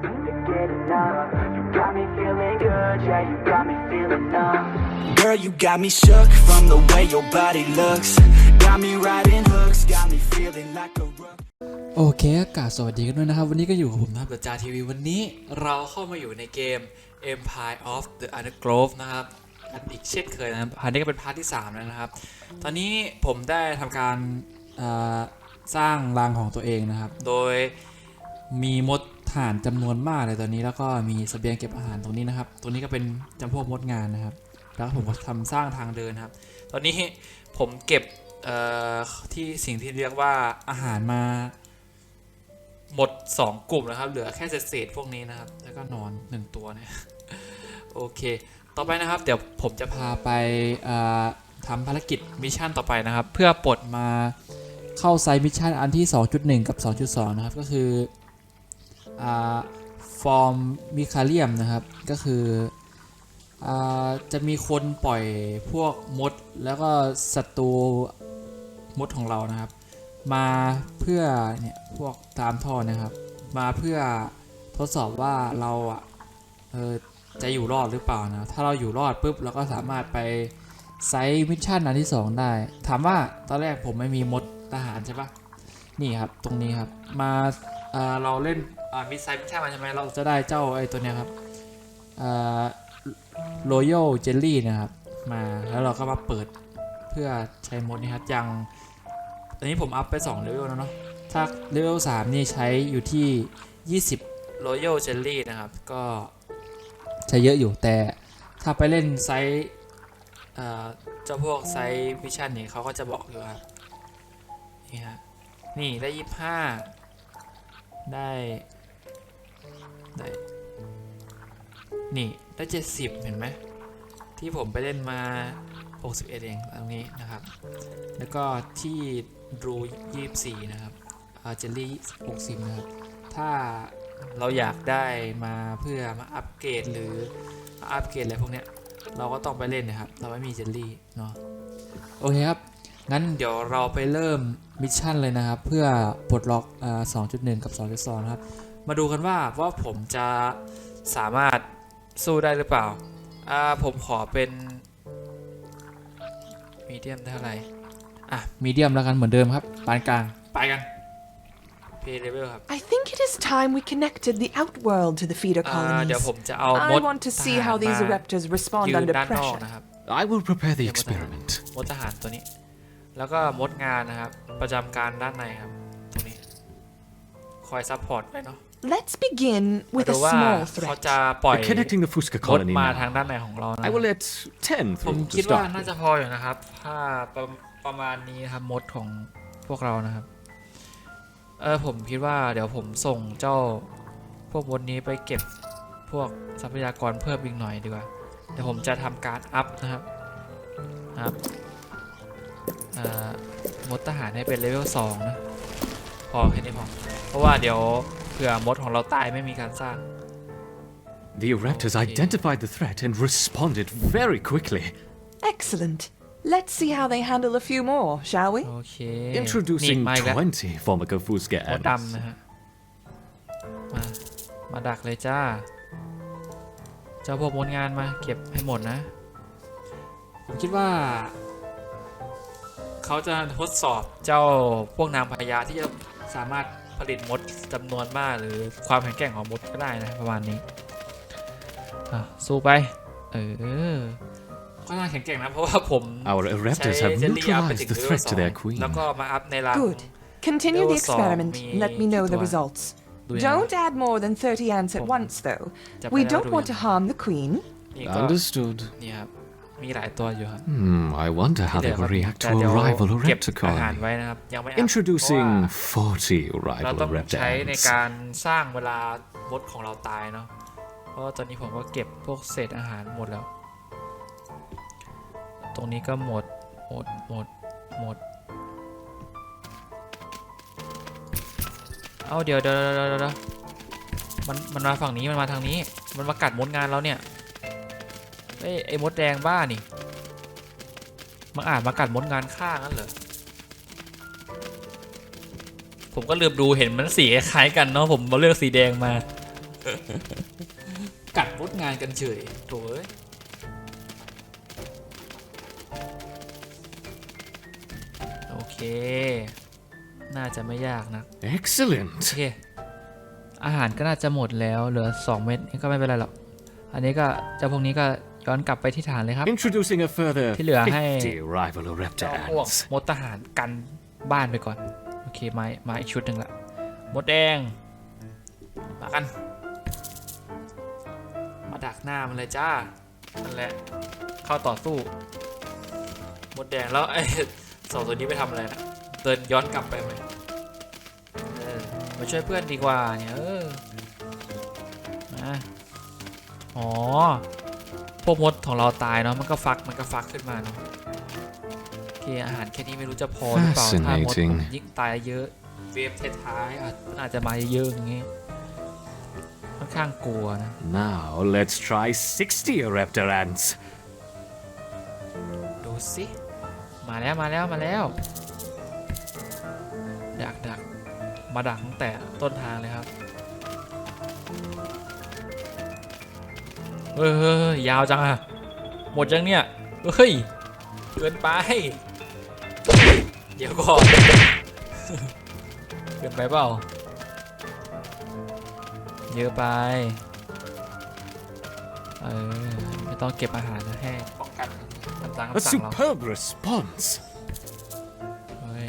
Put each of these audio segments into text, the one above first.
Girl, you got me shook from the way your body looks. Got me riding hooks, got me feeling like a rook. โอเคอากาศสวัสดีกันด้วยนะครับ วันนี้ก็อยู่กับผมนะครับเดอะจาทีวีวันนี้เราเข้ามาอยู่ในเกม Empire of the Undergrove นะครับอีกเช่นเคยนะครับอันนี้ก็เป็นพาร์ทที่ 3 แล้วนะครับ ตอนนี้ผมได้ทำการสร้างรังของตัวเองนะครับ โดยมีมด ถ่านจำนวนมากเลยตอนนี้แล้วก็มีเสบียงเก็บอาหารตรงนี้นะครับ ตรงนี้ก็เป็นจำพวกมดงานนะครับ แล้วผมก็ทำสร้างทางเดินครับ ตอนนี้ผมเก็บที่สิ่งที่เรียกว่าอาหารมาหมด 2 กลุ่มนะครับ เหลือแค่เศษๆพวกนี้นะครับ แล้วก็นอน 1 ตัวเนี่ยโอเค ต่อไปนะครับ เดี๋ยวผมจะพาไปทำภารกิจมิชชั่นต่อไปนะครับ เพื่อปลดมาเข้าไซมิชชั่นอันที่ 2.1 กับ 2.2 นะครับ ก็คือ ฟอร์มมิคาเลียมนะครับ ก็คืออจะมีคนปล่อยพวกมด แล้วก็ศัตรูมดของเรานะครับ มาเพื่อเนี่ยพวกตามท่อนะครับ มาเพื่อทดสอบว่าเราอะเออจะอยู่รอดหรือเปล่านะ ถ้าเราอยู่รอดปุ๊บเราก็สามารถไปไซต์มิชชั่นอันที่ 2 ได้ ถามว่าตอนแรกผมไม่มีมดทหารใช่ปะนี่ครับตรงนี้ครับ มาเเราเล่น อ่ามิดไซต์มิชชั่นมาใช่ไหมเราจะได้เจ้าไอ้ตัวเนี้ยครับอ่อโรโยเจลลี่นะครับมาแล้วเราก็มาเปิดเพื่อใช้มดนี่ครับยังตอนนี้ผมอัพไป2เลเวลแล้วเนาะถ้าเลเวล3นี่ใช้อยู่ที่ 20 Royal Jelly นะครับ ก็ใช้เยอะอยู่แต่ถ้าไปเล่นไซส์เอ่อเจ้าพวกไซส์วิชั่นนี่เขาก็จะบอกอยู่ครับนี่ฮะนี่ได้ 25 ได้ ได้นี่ได้70เห็นไหมที่ผมไปเล่นมา 61 เองตรงนี้นะครับ แล้วก็ที่รู24 นะครับเจลลี่60 นะครับ ถ้าเราอยากได้มาเพื่อมาอัปเกรดหรือมาอัปเกรดอะไรพวกเนี้ยเราก็ต้องไปเล่นนะครับ เราไม่มีเจลลี่เนาะโอเคครับ งั้นเดี๋ยวเราไปเริ่มมิชชั่นเลยนะครับ เพื่อปลดล็อกอ2.1 กับ 2.2 นะครับ มาดูกันว่าว่าผมจะสามารถสู้ได้หรือเปล่า อ่า ผมขอเป็นมีเดียมเท่าไหร่ อะ มีเดียมแล้วกันเหมือนเดิมครับ ปานกลาง ไปกันเพย์เลเวลครับ I think it is time we connected the outworld to the feeder อ่าเดี๋ยว colonies. ผมจะเอาม I ด want to see ทหาร how these มา eruptors respond ยืน under ด้านนอก pressure. นะครับ I will prepare the Yeah, but, uh, experiment. มดทหารตัวนี้ แล้วก็มดงานนะครับ ประจำการด้านในครับ ตรงนี้ คอยซัพพอร์ตไว้เนาะ Let's begin มา with ดู a ว่า small เขา threat. จะปล่อย Connecting the Fusca มด colony มาทาง now. ด้านในของเรานะ I will let 10ผม through คิด to ว่า start. น่าจะพออยู่นะครับ ถ้าประประมาณนี้นะครับมดของพวกเรานะครับ เออผมคิดว่าเดี๋ยวผมส่งเจ้าพวกมดนี้ไปเก็บพวกทรัพยากรเพิ่มอีกหน่อยดีกว่า เดี๋ยวผมจะทำการอัพนะครับนะครับเอ่อมดทหารให้เป็นเลเวล2นะ พอแค่นี้พอเพราะว่าเดี๋ยวเผื่อมดของเราตายไม่มีการสร้าง The Raptors Okay. identified the threat and responded very quickly. Excellent. Let's see how they handle a few more, shall we? โอเค Introducing นี่มาอีกแล้ว 20 Formica Fusca มด ants. ดำนะฮะ มา มาดักเลยจ้า เจ้าพวกมดงานมาเก็บให้หมดนะ ผมคิดว่า เขาจะทดสอบเจ้าพวกนางพญาที่จะสามารถ ผลิตมดจำนวนมากหรือความแข็งแกร่งของมดก็ได้นะประมาณนี้อะสู้ไป เออก็น่าแข็งแกร่งนะเพราะว่าผม Our ใช้ Raptors have เจลลี่อัพไป neutralized ถึง the เลเวล threat ส to อง their queen. แล้วก็มาอัพในรัง Good. Continue the Level song, experiment and let me know the me- results. ดูยังไง Don't add more than 30 ants at Oh. once, though. จะไป We แล้ว don't ดู want ยั to ง harm the queen. นี่ก็ Understood. นี่ครับ มีหลายตัวอยู่ครับ Hmm, I wonder how เดี๋ they ยวครั will บ react แต่ to เดี๋ยว a rival เก็บ Raptor อาหาร colony. ไว้นะครับ ยังไม่อัพเพราะ Introducing ว่า40เรา rival ต้อง Raptor ใช้ใน ants. การสร้างเวลามดของเราตายเนาะ เพราะว่าตอนนี้ผมก็เก็บพวกเศษอาหารหมดแล้ว ตรงนี้ก็หมด หมด หมด หมด เอาเดี๋ยวเดี๋ยวเดี๋ยวเดี๋ยวเดี๋ยวมัน มันมาฝั่งนี้ มันมาทางนี้ มันมากัดมดงานเราเนี่ย เอ้ยไอ้มดแดงบ้านี่มันอาจมากัดมดงานข้างนั่นเหรอ ผมก็ลืมดูเห็นมันสีคล้ายๆกันเนาะผมมาเลือกสีแดงมาเอกัดมดงานกันเฉยโถ่เอ้ยโอเค น่าจะไม่ยากนะ Excellent. โอเค อาหารก็น่าจะหมดแล้วเหลือ 2 เม็ดนี่ก็ไม่เป็นไรหรอก อันนี้ก็เจ้าพวกนี้ก็ ย้อนกลับไปที่ฐานเลยครับ Introducing a further ที่เหลือให้ 50 arrival of Raptor เอาพวก ants. มดทหารกันบ้านไปก่อน โอเคมามาอีกชุดหนึ่งละ มดแดง มากัน มาดักหน้ามันเลยจ้า นั่นแหละ เข้าต่อสู้ มดแดงแล้วไอ้สองตัวนี้ไปทำอะไรนะ เดินย้อนกลับไปไหมเออมาช่วยเพื่อนดีกว่าเนี่ยเออมาอ๋อพ วกมดของเราตายเนาะมันก็ฟักมันก็ฟักขึ้นมาเนาะโอเคอาหารแค่นี้ไม่รู้จะพอหรือเปล่าถ้ามด Fascinating ยิ่งตายเยอะเวฟท้ายๆอาจอาจจะมาเยอะๆอย่างงี้ค่อนข้างกลัวนะ Now let's try 60 Raptor ants. ดูสิมาแล้วมาแล้วมาแล้วดักดักมาดักตั้งแต่ต้นทางเลยครับ เฮ้ยยาวจังอะหมดยังเนี่ยเฮ้ยเกินไป เดี๋ยวก่อนเกินไปเปล่าเยอะไปเออไม่ต้องเก็บอาหารนะให้ป้องกันคำสั่ง A คำสั่งเรา superb response. เฮ้ย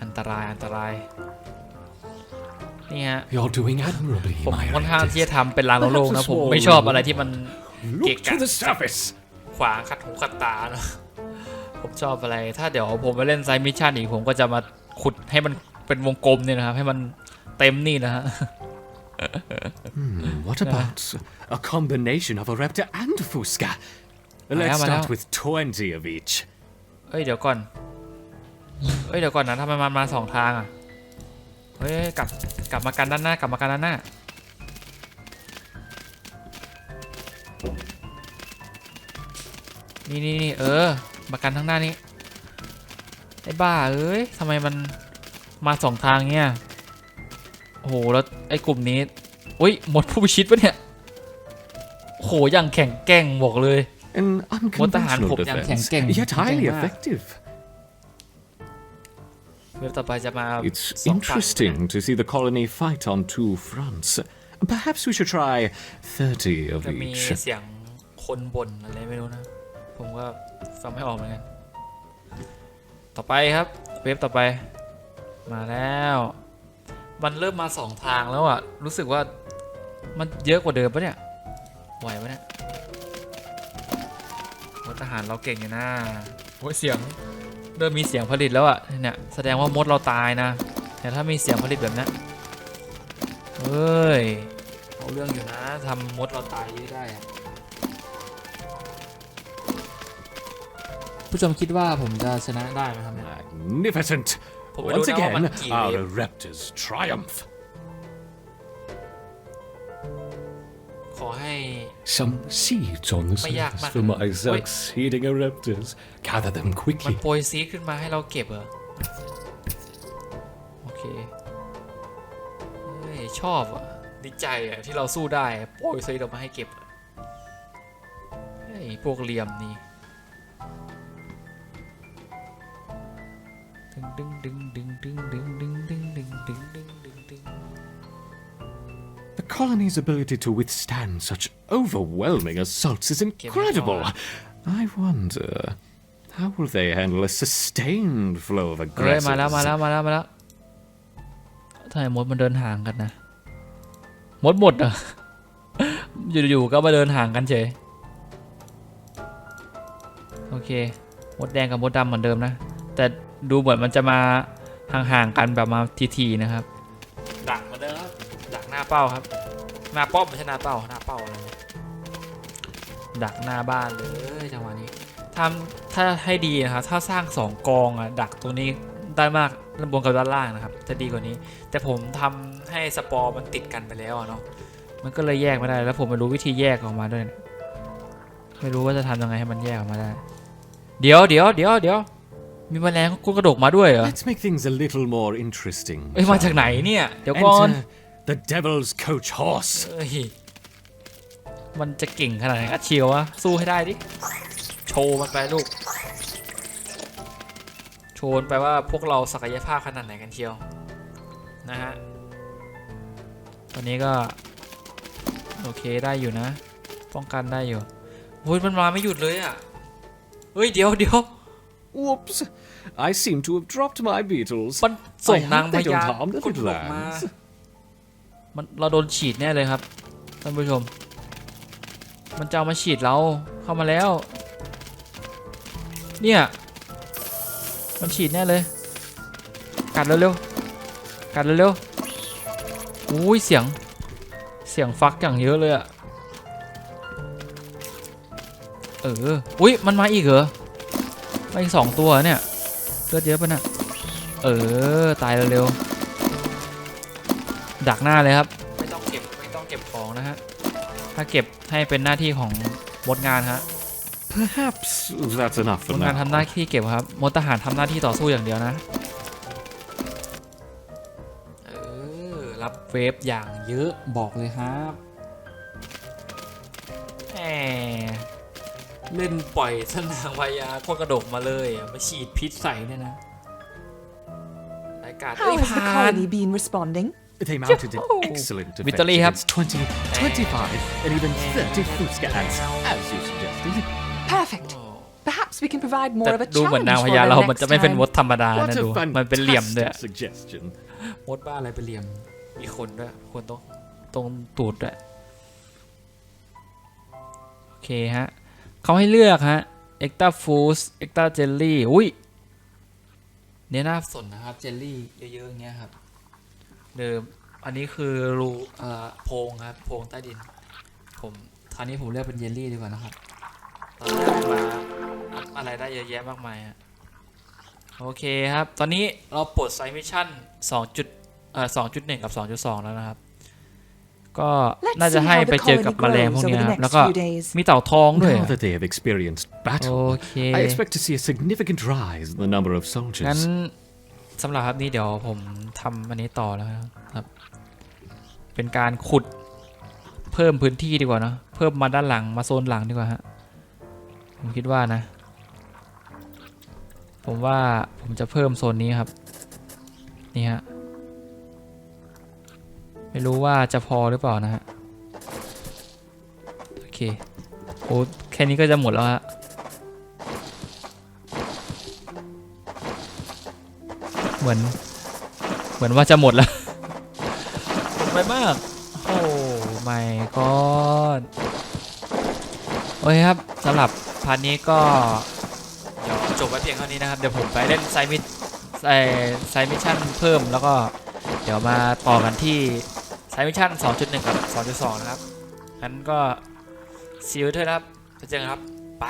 อันตรายอันตราย นี่ฮะ You're doing admirably, ผม my ค่อนข้างที่ Raptors. จะทำเป็นลางโล่งๆนะ Perhaps a ผม small ไม่ชอบอะไรที่มัน Look Kick to up. the surface. ขวางขัดหูขัดตาเนอะผมชอบอะไร ถ้าเดี๋ยวผมไปเล่นไซมิชชั่นอีกผมก็จะมาขุดให้มันเป็นวงกลมเนี่ยนะครับ ให้มันเต็มนี่นะฮะ Hmm, what about a combination of a raptor and a fusca? Let's Madam, start madam. with 20 of each. เอ้ยเดี๋ยวก่อน เอ้ยเดี๋ยวก่อนนะทำไมมันมาสองทางอะ เฮ้ยกลับกลับมากันด้านหน้ากลับมากันด้านหน้านี่นี่นี่เออ มากันทั้างหน้านี้ไอ้บ้าเอ้ยทำไมมันมาสองทางเงี้ยโอ้โหแล้วไอ้กลุ่มนี้อุ้ยหมดผู้พิชิตปะเนี่ยโอ้โหอย่างแข็งแกร่งบอกเลย An What the hand unconventional hook yang defense, keng keng. yet Keng highly mah. effective. เว็บต่อไปจะมา It's สองฝั่ง interesting to see the colony fight on two fronts. Perhaps we should try 30 of จะมี each. เสียงคนบ่นอะไรไม่รู้นะ ผมก็ฟังไม่ออกเหมือนกัน ต่อไปครับ เว็บต่อไป มาแล้ว มันเริ่มมาสองทางแล้วอะ รู้สึกว่ามันเยอะกว่าเดิมปะเนี่ย ไหวปะเนี่ยมดทหารเราเก่งอยู่นะโอ้ยเสียง เริ่มมีเสียงผลิตแล้วอะเนี่ยแสดงว่ามดเราตายนะแต่ถ้ามีเสียงผลิตแบบนี้เฮ้ยเอาเรื่องอยู่นะทำมดเราตายเยอะได้อะผู้ชมคิดว่าผมจะชนะได้ไหมครับเนี่ย Magnificent! But we don't Once know how again, much he our lived. raptors triumph. ให้ Some seeds on the May yak surface ma- for my Wait. succeeding raptors. Gather them มัน quickly. โปรยซีดขึ้นมาให้เราเก็บเหรอ โอเค เฮ้ย ชอบอะ ดีใจอะ ที่เราสู้ได้อะโปรยซีดออกมาให้เก็บอะเฮ้ย พวกเหลี่ยมนี่ ดึงดึงดึงดึงดึงดึงดึงดึงดึงดึงดึงดึงดึง The colony's ability to withstand such overwhelming assaults is incredible. I wonder, how will they handle a sustained flow of เฮ้ย aggressors? มาแล้วมาแล้วมาแล้วมาแล้วทำไมมดมันเดินห่างกันนะ มดหมดเหรอะ อยู่ๆก็มาเดินห่างกันเฉย โอเค มดแดงกับมดดำเหมือนเดิมนะ แต่ดูเหมือนมันจะมาห่างๆกันแบบมาทีๆนะครับ ดักเหมือนเดิมครับ ดักหน้าเป้าครับ หน้าป้อมไม่ใช่หน้าเป้าหน้าเป้าอะไรเนี่ยดักหน้าบ้านเลยจังหวะนี้ทำถ้าให้ดีนะครับถ้าสร้างสองกองอะดักตรงนี้ได้มากด้านบนกับด้านล่างนะครับจะดีกว่านี้ แต่ผมทำให้สปอร์มันติดกันไปแล้วอะเนาะมันก็เลยแยกไม่ได้แล้วผมไม่รู้วิธีแยกออกมาด้วยนะไม่รู้ว่าจะทำยังไงให้มันแยกออกมาได้ เดี๋ยวเดี๋ยวเดี๋ยวเดี๋ยวมีแมลงกุกระดกมาด้วยเหรอ Let's make things a little more interesting. เอ้ยมาจากไหนเนี่ย เดี๋ยวก่อน Enter The devil's coach horse. เอ้ยมันจะเก่งขนาดไหนอะเชียววะ สู้ให้ได้ดิ โชว์มันไปลูก โชว์มันไปว่าพวกเราศักยภาพขนาดไหนกันเชียว นะฮะ ตอนนี้ก็ โอเคได้อยู่นะ ป้องกันได้อยู่โอ้ยมันมาไม่หยุดเลยอะ เฮ้ย เดี๋ยวเดี๋ยว Whoops. I seem to have dropped my beetles. มันส่ง I นาง hope พ they don't ญา harm the กดออกมา lands. มันเราโดนฉีดแน่เลยครับท่านผู้ชม มันจะเอามาฉีดเราเข้ามาแล้ว เนี่ยมันฉีดแน่เลย กัดเร็วๆกัดเร็วๆอุ้ยเสียงเสียงฟักอย่างเยอะเลยอะเออ อุ้ยมันมาอีกเหรอ มาอีกสองตัวเนี่ย เลือดเยอะปะน่ะเออ ตายเร็วๆ ดักหน้าเลยครับ ไม่ต้องเก็บไม่ต้องเก็บของนะฮะ ถ้าเก็บให้เป็นหน้าที่ของมดงานฮะ Perhaps that's enough ม for ดงานทำหน้า now. ที่เก็บครับมดทหารทำหน้าที่ต่อสู้อย่างเดียวนะ เออ รับเวฟอย่างเยอะบอกเลยครับแหมเล่นปล่อยสนางพญาโคตรกระดกมาเลยอะมาฉีดพิษใส่เนี่ยนะรายการเอ้ How ย has the ผ่าน colony been responding? They mounted an Oh. excellent defense Victory, yep. against 20, 25, and even 30 Fuska ants, as you suggested. Perfect. Perhaps we can provide more แต่ of a ดูเหมือน challenge นาง for พญา them เรา มัน next จะไม่เป็น time. มดธรรมดา What นะ a ดูมันเป็นเหลี่ยมด้วย fantastic suggestion. มดบ้าอะไรเป็นเหลี่ยม มีคนด้วย คนตรงตรงตูดด้วย โอเคฮะ เขาให้เลือกฮะ เอ็กตาฟูส เอ็กตาเจลลี่ อุ้ยเนี่ยน่าสนนะครับ เจลลี่เยอะๆอย่างเงี้ยครับ เดิม อันนี้คือรูเอ่อโพรงครับโพรงใต้ดิน ผมคราวนี้ผมเลือกเป็นเยลลี่ดีกว่านะครับตอนแรกมาอัพอะไรได้เยอะแยะมากมายฮะโอเคครับ ตอนนี้เราปลดไซมิชชั่น2จุดเอ่อ2.1กับ2.2แล้วนะครับ ก็ Let's น่าจะ see ให้ how the ไปเจอกับ colony แมลงพวก grows นี้ over ค the รับ next แล้วก็ few days. มีเต่าทองด้วย Now that they have experienced โอ battle, เค I expect to see a significant rise in the number of งั้น soldiers. สำหรับครับนี้เดี๋ยวผมทำอันนี้ต่อแล้วครับ เป็นการขุดเพิ่มพื้นที่ดีกว่าเนอะเพิ่มมาด้านหลังมาโซนหลังดีกว่าฮะผมคิดว่านะ ผมว่าผมจะเพิ่มโซนนี้ครับ นี่ฮะไม่รู้ว่าจะพอหรือเปล่านะฮะโอเคโอ้แค่นี้ก็จะหมดแล้วฮะ เหมือน เหมือนว่าจะหมดแล้วหมดไปมาก โอ้ไม่ก็โอเคครับสำหรับพาร์ทนี้ก็เดี๋ยวจบไว้เพียงเท่านี้นะครับ เดี๋ยวผมไปเล่นไซมิชไอไซมิชชั่นเพิ่มแล้วก็เดี๋ยวมาต่อกันที่ไซมิชชั่น 2.1 กับ 2.2 นะครับงั้นก็ซีอิ๊วเถอะนะครับไปเจอกันครับ ไป